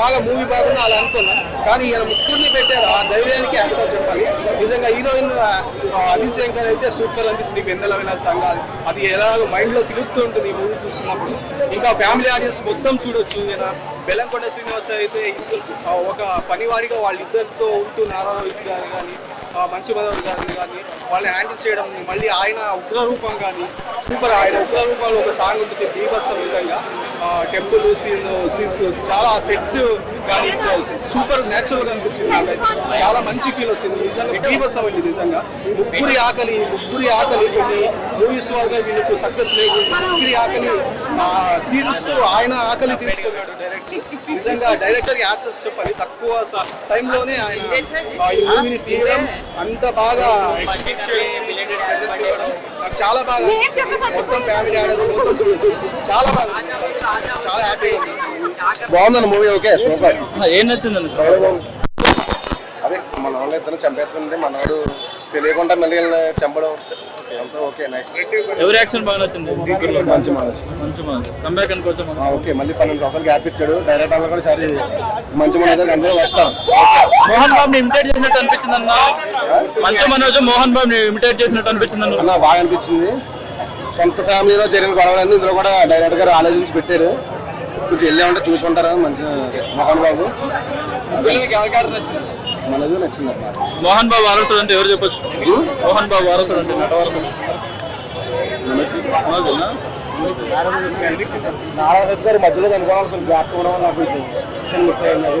బాగా మూవీ బాగుందో అలా అనుకున్నా. కానీ ఈయన ముగ్గురిని పెట్టారు. ఆ ధైర్యానికి యాక్సెప్ట్ చెప్పాలి. నిజంగా హీరోయిన్ అభిశంకర్ అయితే సూపర్ అనిపిస్తుంది. వెన్నెల వినాలి సంఘాలు. అది ఎలా మైండ్లో తిరుగుతూ ఉంటుంది ఈ మూవీ చూస్తున్నప్పుడు ఇంకా ఫ్యామిలీ ఆడియన్స్ మొత్తం చూడొచ్చు. ఈయన బెల్లంకొండ శ్రీనివాస్ అయితే ఒక పనివారిగా వాళ్ళిద్దరితో ఉంటూ నారాయణ గారు కానీ మంచి మనోహర్ గారిని కానీ వాళ్ళని హ్యాండిల్ చేయడం మళ్ళీ ఆయన ఉగ్రరూపం కానీ సూపర్ ఆయన ఉగ్రరూపంలో ఒక సాంగ్ ఉంటుంది బీభత్సం విధంగా టెంపుల్ సీన్ సీన్స్ చాలా సెట్ కానీ సూపర్ న్యాచురల్గా అనిపించింది. చాలా మంచి ఫీల్ వచ్చింది. నిజంగా బీభత్సం అండి నిజంగా. ముగ్గురి ఆకలి ముగ్గురి ఆకలి కొన్ని మూవీస్ వల్ల వీళ్ళకు సక్సెస్ లేదు. ముగ్గురి ఆకలి ఆ, తీరుస్తూ ఆయన ఆకలి తీసుకున్నాడు నిజంగా డైరెక్టర్ యాక్టర్స్ చెప్పాలి. తక్కువ టైంలోనే ఆయన ఈ మూవీని తీయడం అంత బాగా నాకు చాలా బాగా. మొత్తం ఫ్యామిలీ ఆడియన్స్ మొత్తం. చాలా బాగా అనిపించింది. చాలా హ్యాపీగా ఉంది బాగుందండి మూవీ ఓకే సూపర్. ఏం నచ్చిందండి అదే మన వాళ్ళు ఇద్దరు చంపేస్తుంటే మనవాడు తెలియకుండా మళ్ళీ చంపడం అంతా ఓకే నైస్ ఎవరి యాక్షన్ బాగా నచ్చింది? మంచి మనసు మంచి కంబ్యాక్ అనుకోవచ్చు మనం ఆ, ఓకే మళ్ళీ పన్నెండు రూపాయలు గ్యాప్ ఇచ్చాడు. డైరెక్ట్ అన్న కూడా సరే మంచి మనసు అందరూ వస్తాం మోహన్ బాబు ఇమిటేట్ చేసినట్టు అనిపించింది అన్న మంచి మనోజ్ మోహన్ బాబు ఇమిటేట్ చేసినట్టు అనిపించింది అన్న బాగా అనిపించింది. సొంత ఫ్యామిలీలో జరిగిన గొడవలన్నీ ఇందులో కూడా డైరెక్ట్ గారు ఆలోచించి పెట్టారు. కొంచెం వెళ్ళామంటే చూసుకుంటారు? మంచి మోహన్ బాబు. మనది నచ్చింది మోహన్ బాబు వారసుడు అంటే ఎవరు చెప్పొచ్చు? మోహన్ బాబు వారసుడు అంటే నట వారసుడు? నారాయణ గారి మధ్యలో కనుకోవాలి గ్యాప్ కూడా నాకు మిస్ అయ్యింది